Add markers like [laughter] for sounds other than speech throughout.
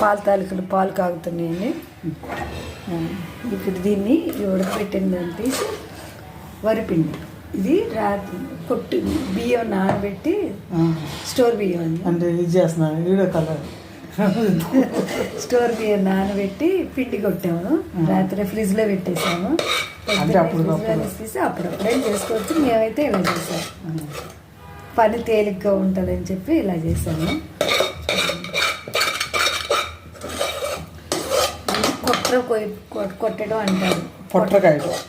పాల తాలికలు పాలు కాగుతున్నాయండి. ఇప్పుడు దీన్ని ఉడకబెట్టిన దాన్ని తీసి వరిపిండి ఇది రాత్రి పొట్టు బియ్యం నానబెట్టి స్టోర్ బియ్యం అంటే ఇది చేస్తున్నా వీడియో కలర్. స్టోర్ బియ్యం నానబెట్టి పిండి కొట్టాము. రాత్రి ఫ్రిడ్జ్లో పెట్టేసాము తీసి అప్పుడప్పుడే చేసుకోవచ్చు. మేమైతే ఇలా చేసాం పని తేలిగ్గా ఉంటుందని చెప్పి ఇలా చేసాము కొట్- కొట్టడం అంటారు.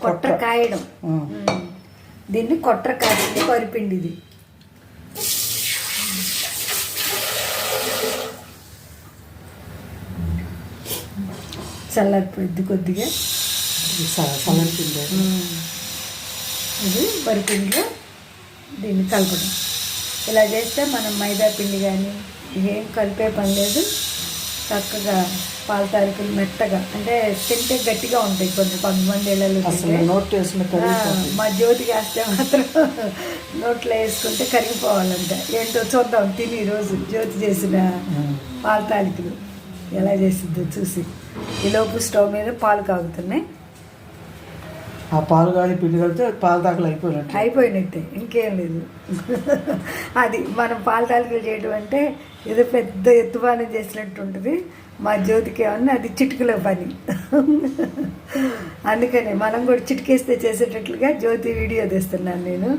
కొట్ర కాయడం. ఉమ్. దీన్ని కొట్ర కాయడం వరిపిండి ఇది. చల్లారిపోయింది కొద్దిగా. పిండి ఇది వరిపిండిలో దీన్ని కలపడం. ఇలా చేస్తే మనం మైదా పిండి కానీ ఏం కలిపే పని లేదు. చక్కగా పాల తారీఖులు మెత్తగా అంటే తింటే గట్టిగా ఉంటాయి కొంచెం కొంతమంది ఇళ్ళలో మా జ్యోతికి వేస్తే మాత్రం [laughs] నోట్లో వేసుకుంటే కరిగిపోవాలంట. ఏంటో చూద్దాం తిని ఈరోజు జ్యోతి చేసిన పాల తాలికలు ఎలా చేసిందో చూసి. ఈలోపు స్టవ్ మీద పాలు కాగుతున్నాయి. ఆ పాలు కానీ పిండి కలిపితే పాలు తాకలు అయిపోయినట్టు. అయిపోయినట్టే. ఇంకేం లేదు. అది మనం పాలు తాకలు చేయడం అంటే ఏదో పెద్ద ఎత్తుపానం చేసినట్టు ఉంటుంది. మా జ్యోతికి ఏమన్నా అది చిటికల పని. అందుకని మనం కూడా చిటికేస్తే చేసేటట్లుగా జ్యోతి వీడియో తీస్తున్నాను నేను.